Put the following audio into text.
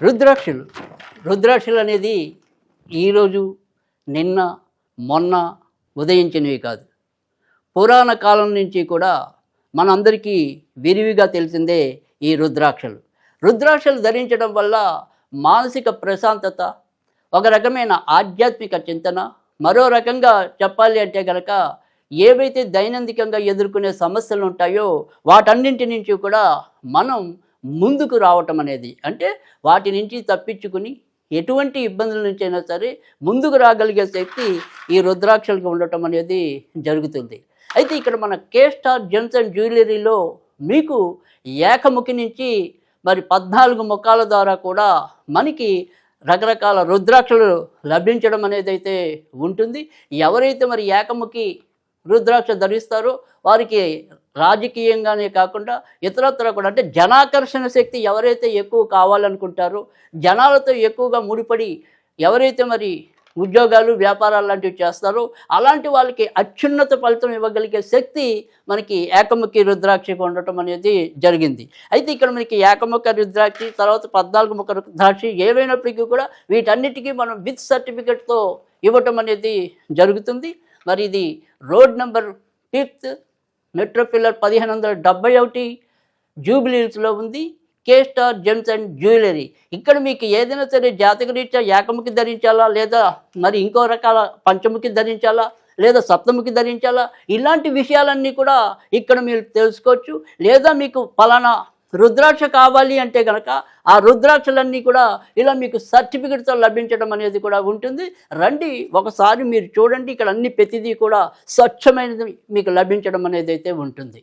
రుద్రాక్షలు. రుద్రాక్షలు అనేది ఈరోజు నిన్న మొన్న ఉదయించినవి కాదు. పురాణ కాలం నుంచి కూడా మనందరికీ విరివిగా తెలిసిందే ఈ రుద్రాక్షలు. రుద్రాక్షలు ధరించడం వల్ల మానసిక ప్రశాంతత ఒక రకమైన ఆధ్యాత్మిక చింతన మరో రకంగా చెప్పాలి అంటే కనుక ఏవైతే దైనందికంగా ఎదుర్కొనే సమస్యలు ఉంటాయో వాటన్నింటి నుంచి కూడా మనం ముందుకు రావటం అనేది. అంటే వాటి నుంచి తప్పించుకుని ఎటువంటి ఇబ్బందుల నుంచి అయినా సరే ముందుకు రాగలిగే శక్తి ఈ రుద్రాక్షలకు ఉండటం అనేది జరుగుతుంది. అయితే ఇక్కడ మన కే స్టార్ జెన్సన్ జ్యువెలరీలో మీకు ఏకముఖి నుంచి మరి పద్నాలుగు ముఖాల ద్వారా కూడా మనకి రకరకాల రుద్రాక్షలు లభించడం అనేది అయితే ఉంటుంది. ఎవరైతే మరి ఏకముఖి రుద్రాక్ష ధరిస్తారో వారికి రాజకీయంగానే కాకుండా ఇతరత్ర కూడా. అంటే జనాకర్షణ శక్తి ఎవరైతే ఎక్కువ కావాలనుకుంటారో జనాలతో ఎక్కువగా ముడిపడి ఎవరైతే మరి ఉద్యోగాలు వ్యాపారాలు లాంటివి చేస్తారో అలాంటి వాళ్ళకి అత్యున్నత ఫలితం ఇవ్వగలిగే శక్తి మనకి ఏకముఖి రుద్రాక్షిగా ఉండటం అనేది జరిగింది. అయితే ఇక్కడ మనకి ఏకముఖ రుద్రాక్షి తర్వాత పద్నాలుగు ముఖ రుద్రాక్షి ఏవైనప్పటికీ కూడా వీటన్నిటికీ మనం విత్ సర్టిఫికెట్తో ఇవ్వటం అనేది జరుగుతుంది. మరి ఇది road number fifth metro pillar పదిహేను వందల డెబ్బై ఒకటి జూబిలీస్లో ఉంది. K Star Gems and Jewellery. ఇక్కడ మీకు ఏదైనా సరే జాతక రీత్యా ఏకముఖి ధరించాలా లేదా మరి ఇంకో రకాల పంచముఖి ధరించాలా లేదా సప్తముఖి ధరించాలా? ఇలాంటి విషయాలన్నీ కూడా ఇక్కడ మీరు తెలుసుకోవచ్చు. లేదా మీకు ఫలానా రుద్రాక్ష కావాలి అంటే కనుక ఆ రుద్రాక్షలన్నీ కూడా ఇలా మీకు సర్టిఫికెట్తో లభించడం అనేది కూడా ఉంటుంది. రండి ఒకసారి మీరు చూడండి ఇక్కడ అన్ని ప్రతిదీ కూడా స్వచ్ఛమైనది మీకు లభించడం అనేది అయితే ఉంటుంది.